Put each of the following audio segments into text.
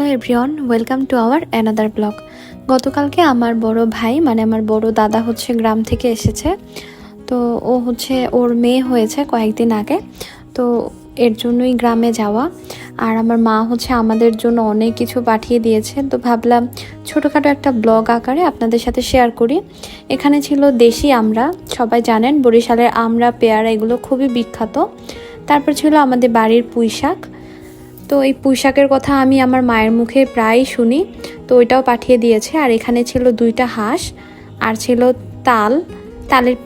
Everyone welcome to our another blog গতকালকে আমার বড় ভাই মানে আমার বড় দাদা হচ্ছে গ্রাম থেকে এসেছে। তো ও হচ্ছে ওর মেয়ে হয়েছে কয়েকদিন আগে। তো এর জন্যই গ্রামে যাওয়া। আর আমার মা হচ্ছে আমাদের জন্য অনেক কিছু পাঠিয়ে দিয়েছে। তো ভাবলাম ছোটোখাটো একটা ব্লগ আকারে আপনাদের সাথে শেয়ার করি। এখানে ছিল দেশি আমরা, সবাই জানেন বরিশালের আমরা পেয়ারা এগুলো খুবই বিখ্যাত। তারপর ছিল আমাদের বাড়ির পুঁই শাক তো এই পুঁইশাকের কথা আমি আমার মায়ের মুখে প্রায়ই শুনি। তো ওইটাও পাঠিয়ে দিয়েছে। আর এখানে ছিল দুইটা হাঁস, আর ছিল তাল। তালের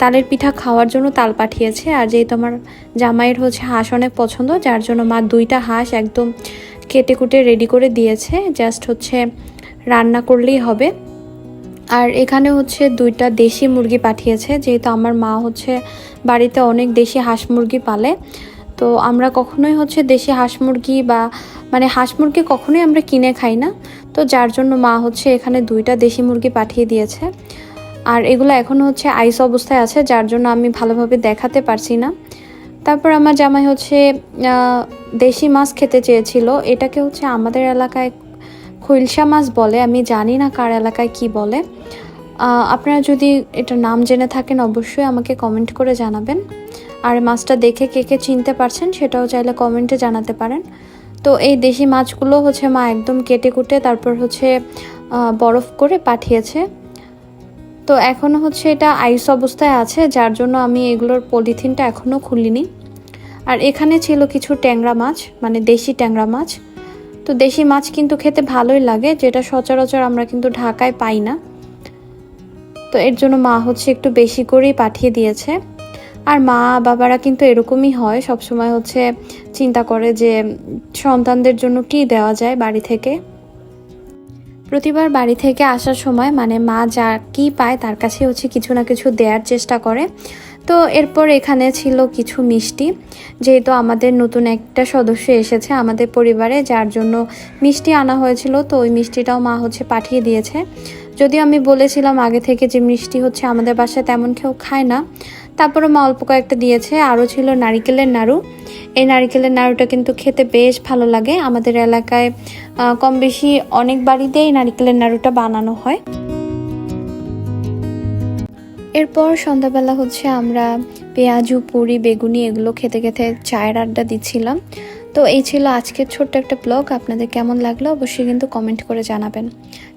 তালের পিঠা খাওয়ার জন্য তাল পাঠিয়েছে। আর যেহেতু আমার জামাইয়ের হচ্ছে হাঁস অনেক পছন্দ, যার জন্য মা দুইটা হাঁস একদম কেটে কুটে রেডি করে দিয়েছে। জাস্ট হচ্ছে রান্না করলেই হবে। আর এখানে হচ্ছে দুইটা দেশি মুরগি পাঠিয়েছে। যেহেতু আমার মা হচ্ছে বাড়িতে অনেক দেশি হাঁস মুরগি পালে তো আমরা কখনোই হচ্ছে দেশি হাঁস মুরগি বা মানে হাঁস মুরগি কখনোই আমরা কিনে খাই না। তো যার জন্য মা হচ্ছে এখানে দুইটা দেশি মুরগি পাঠিয়ে দিয়েছে। আর এগুলো এখনও হচ্ছে আইস অবস্থায় আছে, যার জন্য আমি ভালোভাবে দেখাতে পারছি না। তারপর আমার জামাই হচ্ছে দেশি মাছ খেতে চেয়েছিল। এটাকে হচ্ছে আমাদের এলাকায় খৈলসা মাছ বলে, আমি জানি না কার এলাকায় কি বলে। আপনারা যদি এটার নাম জেনে থাকেন অবশ্যই আমাকে কমেন্ট করে জানাবেন। আর মাছটা দেখে কে কে চিনতে পারছেন সেটাও চাইলে কমেন্টে জানাতে পারেন। তো এই দেশি মাছগুলো হচ্ছে মা একদম কেটে কুটে তারপর হচ্ছে বরফ করে পাঠিয়েছে। তো এখনও হচ্ছে এটা আইস অবস্থায় আছে, যার জন্য আমি এগুলোর পলিথিনটা এখনও খুলিনি। আর এখানে ছিল কিছু ট্যাংরা মাছ মানে দেশি ট্যাংরা মাছ। তো দেশি মাছ কিন্তু খেতে ভালোই লাগে, যেটা সচরাচর আমরা কিন্তু ঢাকায় পাই না। তো এর জন্য মা হচ্ছে একটু বেশি করেই পাঠিয়ে দিয়েছে। আর মা বাবারা কিন্তু এরকমই হয়, সবসময় হচ্ছে চিন্তা করে যে সন্তানদের জন্য কি দেওয়া যায় বাড়ি থেকে। প্রতিবার বাড়ি থেকে আসার সময় মানে মা যা কি পায় তার কাছে হচ্ছে কিছু না কিছু দেওয়ার চেষ্টা করে। তো এরপর এখানে ছিল কিছু মিষ্টি, যেহেতু আমাদের নতুন একটা সদস্য এসেছে আমাদের পরিবারে, যার জন্য মিষ্টি আনা হয়েছিল, তো ওই মিষ্টিটাও মা হচ্ছে পাঠিয়ে দিয়েছে। যদিও আমি বলেছিলাম আগে থেকে যে মিষ্টি হচ্ছে আমাদের বাসায় তেমন কেউ খায় না তারপরে মা অল্প কয়েকটা দিয়েছে, আরও ছিল নারিকেলের নাড়ু। এই নারিকেলের নাড়ুটা কিন্তু খেতে বেশ ভালো লাগে। আমাদের এলাকায় কম বেশি অনেক বাড়িতেই নারিকেলের নাড়ুটা বানানো হয়। এরপর সন্ধ্যাবেলা হচ্ছে আমরা পেঁয়াজু, পুরি, বেগুনি এগুলো খেতে খেতে চায়ের আড্ডা দিচ্ছিলাম। তো এই ছিল আজকের ছোট্ট একটা ব্লগ। আপনাদের কেমন লাগল অবশ্যই কিন্তু কমেন্ট করে জানাবেন।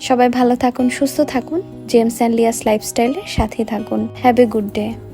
সবাই ভালো থাকুন, সুস্থ থাকুন। জেমস অ্যান্ড লিয়াস লাইফস্টাইলের সাথেই থাকুন। Have a good day.